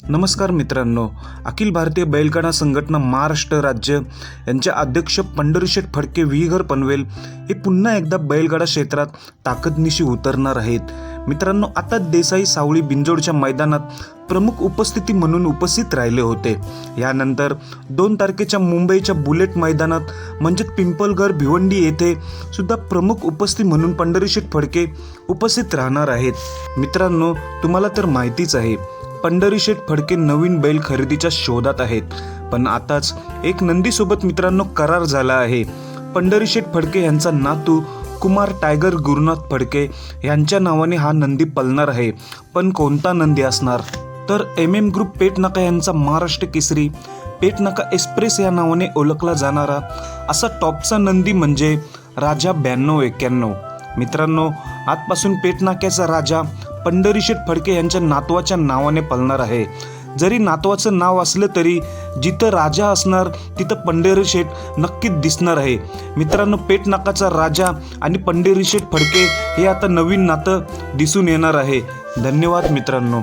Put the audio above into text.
नमस्कार मित्रांनो. अखिल भारतीय बैलगाडा संघटना महाराष्ट्र राज्य यांचे अध्यक्ष पंढरीशेठ फडके विहीघर पनवेल हे पुन्हा एकदा बैलगाडा क्षेत्रात ताकदनिशी उतरणार आहेत. मित्रांनो आता देसाई सावळी बिंजोडच्या मैदानात प्रमुख उपस्थिती म्हणून उपस्थित राहिले होते. यानंतर दोन तारखेच्या मुंबईच्या बुलेट मैदानात म्हणजे पिंपलघर भिवंडी येथे सुद्धा प्रमुख उपस्थिती म्हणून पंढरीशेठ फडके उपस्थित राहणार आहेत. मित्रांनो तुम्हाला तर माहितीच आहे पंढरीशेठ फडके नवीन बैल खरेदीच्या शोधात आहेत. पण आताच एक नंदीसोबत मित्रांनो करार झाला आहे. पंढरीशेठ फडके यांचा नातू कुमार टायगर गुरुनाथ फडके यांच्या नावाने हा नंदी पलणार आहे. पण कोणता नंदी असणार? तर एम एम ग्रुप पेटनाका यांचा महाराष्ट्र केसरी पेटनाका एक्सप्रेस या नावाने ओळखला जाणारा असा टॉपचा नंदी म्हणजे राजा ब्याण्णव एक्क्याण्णव. मित्रांनो आजपासून पेटनाक्याचा राजा पंढरीशेठ फडके यांच्या नातवाच्या नावाने पलणार आहे. जरी नातवाचं नाव असलं तरी जिथं राजा असणार तिथं पंढरीशेठ नक्कीच दिसणार आहे. मित्रांनो पेटनाकाचा राजा आणि पंढरीशेठ फडके हे आता नवीन नातं दिसून येणार आहे. धन्यवाद मित्रांनो.